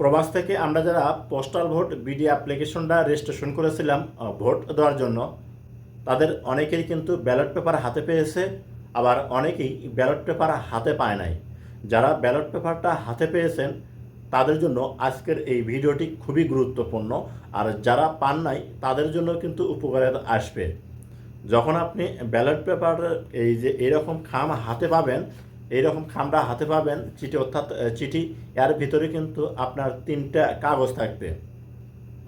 প্রবাস থেকে আমরা যারা পোস্টাল ভোট বিডি অ্যাপ্লিকেশনটা রেজিস্ট্রেশন করেছিলাম ভোট দেওয়ার জন্য, তাদের অনেকেই কিন্তু ব্যালট পেপার হাতে পেয়েছে, আবার অনেকেই ব্যালট পেপার হাতে পায় নাই। যারা ব্যালট পেপারটা হাতে পেয়েছেন, তাদের জন্য আজকের এই ভিডিওটি খুবই গুরুত্বপূর্ণ, আর যারা পান নাই, তাদের জন্য কিন্তু উপকারে আসবে। যখন আপনি ব্যালট পেপার এই যে এরকম খাম হাতে পাবেন এইরকম খামটা হাতে পাবেন, চিঠি অর্থাৎ চিঠি, এর ভিতরে কিন্তু আপনার তিনটা কাগজ থাকবে।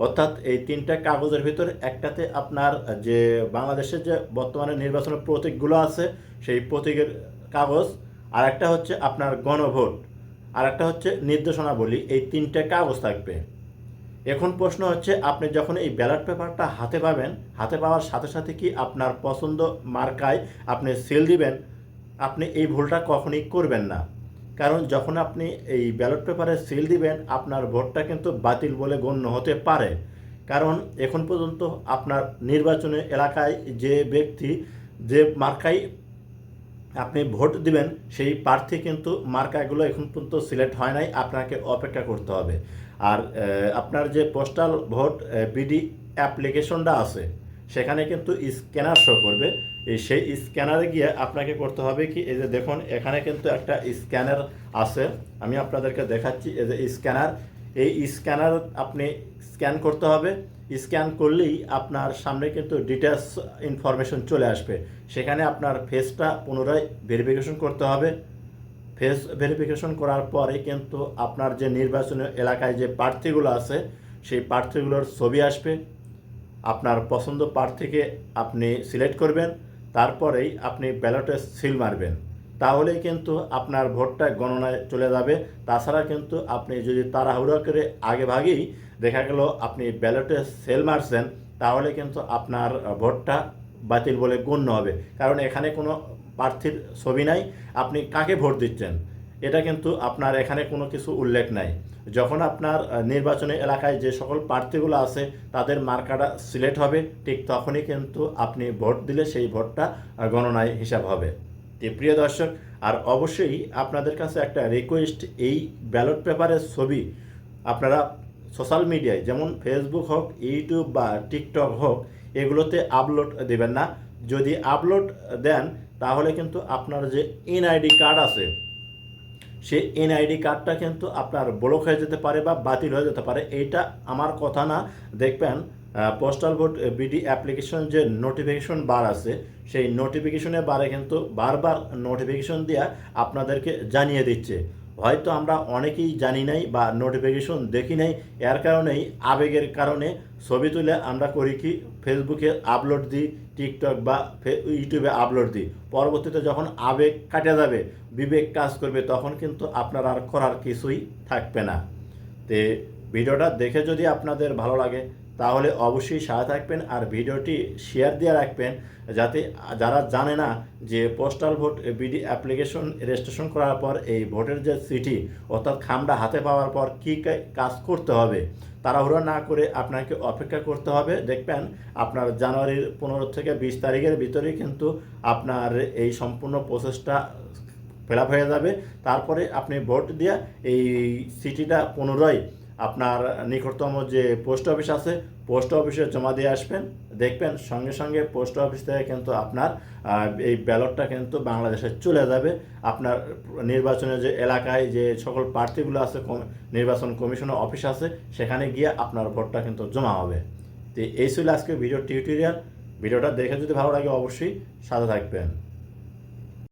অর্থাৎ এই তিনটা কাগজের ভিতরে একটাতে আপনার, যে বাংলাদেশের যে বর্তমানে নির্বাচনের প্রতীকগুলো আছে, সেই প্রতীকের কাগজ আর একটা হচ্ছে আপনার গণভোট আর একটা হচ্ছে নির্দেশনাবলী, এই তিনটে কাগজ থাকবে। এখন প্রশ্ন হচ্ছে, আপনি যখন এই ব্যালট পেপারটা হাতে পাবেন, হাতে পাওয়ার সাথে সাথে কি আপনার পছন্দ মার্কায় আপনি সেল দিবেন? আপনি এই ভুলটা কখনই করবেন না। কারণ যখন আপনি এই ব্যালট পেপারে সিল দিবেন, আপনার ভোটটা কিন্তু বাতিল বলে গণ্য হতে পারে। কারণ এখন পর্যন্ত আপনার নির্বাচনী এলাকায় যে ব্যক্তি, যে মার্কায় আপনি ভোট দিবেন, সেই প্রার্থী কিন্তু মার্কাগুলো এখন পর্যন্ত সিলেক্ট হয় নাই, আপনাকে অপেক্ষা করতে হবে। আর আপনার যে পোস্টাল ভোট বিডি অ্যাপ্লিকেশনটা আছে, সেখানে কিন্তু স্ক্যানার শো করবে। সেই স্ক্যানারে গিয়ে আপনাকে করতে হবে কি, এই যে দেখুন, এখানে কিন্তু একটা স্ক্যানার আছে। আমি আপনাদেরকে দেখাচ্ছি, এই যে স্ক্যানার এই স্ক্যানার আপনি স্ক্যান করতে হবে। স্ক্যান করলেই আপনার সামনে কিন্তু ডিটেলস ইনফরমেশন চলে আসবে। সেখানে আপনার ফেসটা পুনরায় ভেরিফিকেশন করতে হবে। ফেস ভেরিফিকেশন করার পরে কিন্তু আপনার যে নির্বাচনী এলাকায় যে প্রার্থীগুলো আছে, সেই প্রার্থীগুলোর ছবি আসবে। আপনার পছন্দ প্রার্থীকে আপনি সিলেক্ট করবেন। তারপরেই আপনি ব্যালটে সিল মারবেন। তাহলেই কিন্তু আপনার ভোটটা গণনায় চলে যাবে। তাছাড়া কিন্তু আপনি যদি তাড়াহুড়ো করে আগেভাগেই দেখা গেল আপনি ব্যালটে সেল মারছেন, তাহলে কিন্তু আপনার ভোটটা বাতিল বলে গণ্য হবে। কারণ এখানে কোনো প্রার্থীর ছবি নাই। আপনি কাকে ভোট দিচ্ছেন? এটা কিন্তু আপনার এখানে কোনো কিছু উল্লেখ নাই। যখন আপনার নির্বাচনী এলাকায় যে সকল প্রার্থীগুলো আছে, তাদের মার্কাটা সিলেক্ট হবে, ঠিক তখনই কিন্তু আপনি ভোট দিলে সেই ভোটটা গণনায় হিসাব হবে। প্রিয় দর্শক, আর অবশ্যই আপনাদের কাছে একটা রিকোয়েস্ট এই ব্যালট পেপারের ছবি আপনারা সোশ্যাল মিডিয়ায় যেমন ফেসবুক হোক ইউটিউব বা টিকটক হোক, এগুলোতে আপলোড দেবেন না। যদি আপলোড দেন, তাহলে কিন্তু আপনার যে এনআইডি কার্ড আছে সেই এনআইডি কার্ডটা কিন্তু আপনার ব্লক হয়ে যেতে পারে বা বাতিল হয়ে যেতে পারে। এটা আমার কথা না। দেখবেন পোস্টাল ভোট বিডি অ্যাপ্লিকেশন যে নোটিফিকেশন বার আছে, সেই নোটিফিকেশনের বারে কিন্তু বারবার নোটিফিকেশন দেওয়া আপনাদেরকে জানিয়ে দিচ্ছে। হয়তো আমরা অনেকেই জানি নাই বা নোটিফিকেশন দেখি নাই, এর কারণেই, আবেগের কারণে ছবি তুলে আমরা করি কি ফেসবুকে আপলোড দিই টিকটক বা ইউটিউবে আপলোড দিই। পরবর্তীতে যখন আবেগ কাটে যাবে, বিবেক কাজ করবে, তখন কিন্তু আপনার আর করার কিছুই থাকবে না। তে, ভিডিওটা দেখে যদি আপনাদের ভালো লাগে তাহলে অবশ্যই সাথে থাকবেন আর ভিডিওটি শেয়ার দিয়ে রাখবেন যাতে যারা জানে না যে postal vote BD application registration করার পর এই ভোটের যে চিঠি অর্থাৎ খামটা হাতে পাওয়ার পর কী কাজ করতে হবে, তাড়াহুড়ো না করে আপনাকে অপেক্ষা করতে হবে। দেখবেন আপনার জানুয়ারির পনেরো থেকে বিশ তারিখের ভিতরেই কিন্তু আপনার এই সম্পূর্ণ প্রসেসটা ফিল হয়ে যাবে। তারপরে আপনি ভোট দিয়ে এই সিটিটা পুনরায় আপনার নিকটতম যে পোস্ট অফিস আছে, পোস্ট অফিসে জমা দিয়ে আসবেন, দেখবেন সঙ্গে সঙ্গে পোস্ট অফিস থেকে কিন্তু আপনার এই ব্যালটটা কিন্তু বাংলাদেশে চলে যাবে। আপনার নির্বাচনের যে এলাকায় যে সকল প্রার্থীগুলো আছে নির্বাচন কমিশনের অফিস আছে, সেখানে গিয়ে আপনার ভোটটা কিন্তু জমা হবে। তো এই ছিল আজকে ভিডিও টিউটোরিয়াল। ভিডিওটা দেখে যদি ভালো লাগে অবশ্যই সাথে থাকবেন।